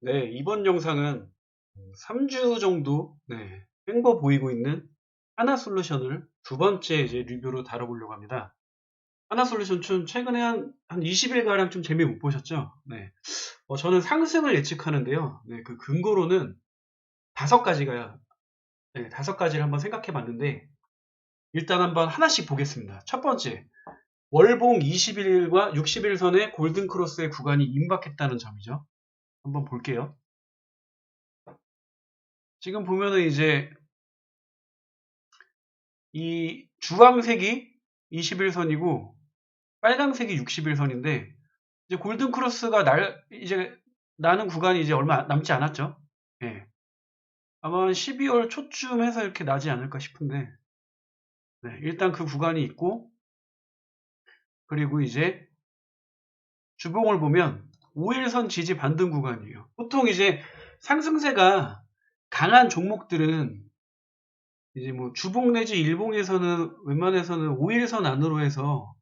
네, 이번 영상은 3주 정도 네, 횡보 보이고 있는 하나 솔루션을 두 번째 이제 리뷰로 다뤄보려고 합니다. 하나 솔루션 좀 최근에 한, 한 20일가량 좀 재미 못 보셨죠? 네. 어, 저는 상승을 예측하는데요. 네, 그 근거로는 다섯 가지가, 네, 다섯 가지를 한번 생각해 봤는데, 일단 한번 하나씩 보겠습니다. 첫 번째, 월봉 21일과 60일선의 골든크로스의 구간이 임박했다는 점이죠. 한번 볼게요. 지금 보면은 이제 이 주황색이 21선이고 빨강색이 61선인데 이제 골든 크로스가 날 이제 나는 구간이 이제 얼마 남지 않았죠. 예. 아마 12월 초쯤 해서 이렇게 나지 않을까 싶은데 네, 일단 그 구간이 있고 그리고 이제 주봉을 보면 5일선 지지 반등 구간이에요. 보통 이제 상승세가 강한 종목들은 이제 뭐 주봉 내지 일봉에서는 웬만해서는 5일선 안으로 해서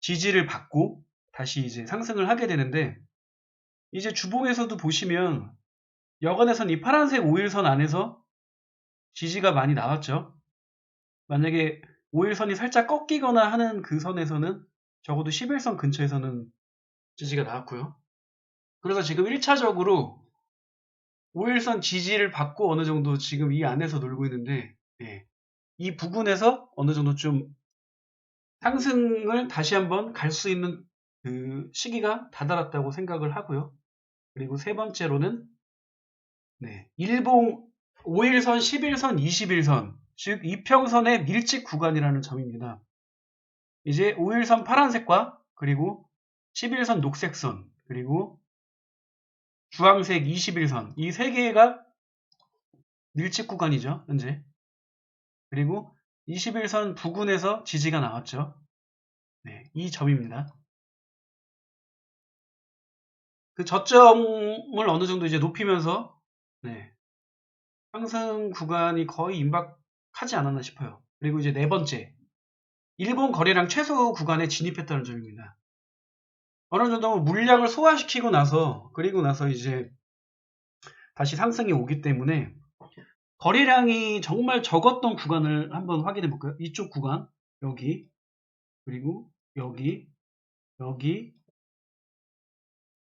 지지를 받고 다시 이제 상승을 하게 되는데 이제 주봉에서도 보시면 여간에선 이 파란색 5일선 안에서 지지가 많이 나왔죠. 만약에 5일선이 살짝 꺾이거나 하는 그 선에서는 적어도 11선 근처에서는 지지가 나왔고요. 그래서 지금 1차적으로 5일선 지지를 받고 어느 정도 지금 이 안에서 놀고 있는데 예, 이 부분에서 어느 정도 좀 상승을 다시 한번 갈 수 있는 그 시기가 다다랐다고 생각을 하고요. 그리고 세 번째로는 네, 일봉 5일선, 11선, 21선 즉 이평선의 밀집 구간이라는 점입니다. 이제 5일선 파란색과 그리고 11선 녹색선 그리고 주황색 21선. 이 세 개가 밀집 구간이죠 현재. 그리고 21선 부근에서 지지가 나왔죠. 네, 이 점입니다. 그 저점을 어느 정도 이제 높이면서 네, 상승 구간이 거의 임박하지 않았나 싶어요. 그리고 이제 네 번째. 일본 거래량 최소 구간에 진입했다는 점입니다 어느 정도 물량을 소화시키고 나서 그리고 나서 이제 다시 상승이 오기 때문에 거래량이 정말 적었던 구간을 한번 확인해 볼까요? 이쪽 구간 여기 그리고 여기 여기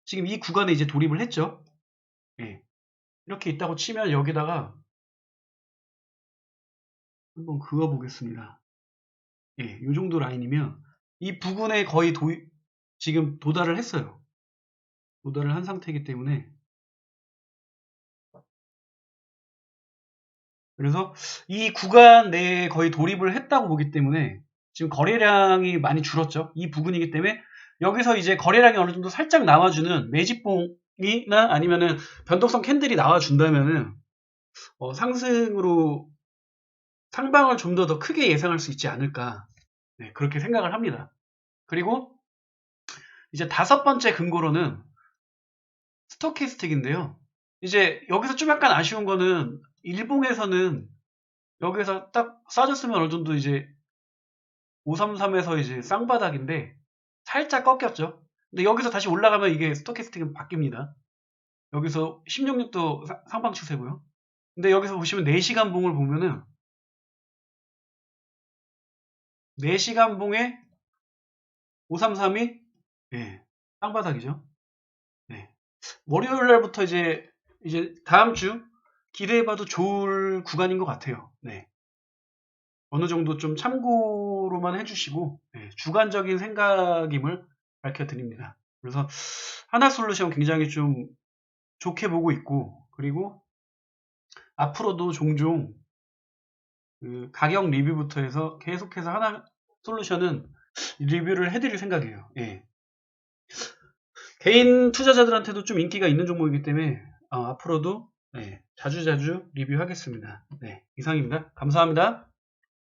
지금 이 구간에 이제 돌입을 했죠. 예. 이렇게 있다고 치면 여기다가 한번 그어 보겠습니다. 예, 이 정도 라인이면 이 부근에 거의 도입 지금 도달을 했어요. 도달을 한 상태이기 때문에 그래서 이 구간 내에 거의 돌입을 했다고 보기 때문에 지금 거래량이 많이 줄었죠. 이 부분이기 때문에 여기서 이제 거래량이 어느 정도 살짝 나와주는 매집봉이나 아니면은 변동성 캔들이 나와준다면은 어, 상승으로 상방을 좀 더 더 크게 예상할 수 있지 않을까 네, 그렇게 생각을 합니다. 그리고 이제 다섯 번째 근거로는 스토캐스틱인데요. 이제 여기서 좀 약간 아쉬운 거는 일봉에서는 여기서 딱 싸졌으면 어느 정도 이제 533에서 이제 쌍바닥인데 살짝 꺾였죠. 근데 여기서 다시 올라가면 이게 스토캐스틱은 바뀝니다. 여기서 16도 상방 추세고요. 근데 여기서 보시면 4시간 봉을 보면은 4시간 봉에 533이 예, 땅바닥이죠. 네. 월요일 날부터 이제 이제 다음 주 기대해봐도 좋을 구간인 것 같아요. 네. 어느 정도 좀 참고로만 해주시고 네, 주관적인 생각임을 밝혀드립니다. 그래서 하나 솔루션 굉장히 좀 좋게 보고 있고 그리고 앞으로도 종종 그 가격 리뷰부터 해서 계속해서 하나 솔루션은 리뷰를 해드릴 생각이에요. 예. 개인 투자자들한테도 좀 인기가 있는 종목이기 때문에 어, 앞으로도 네, 자주자주 리뷰하겠습니다. 네, 이상입니다. 감사합니다.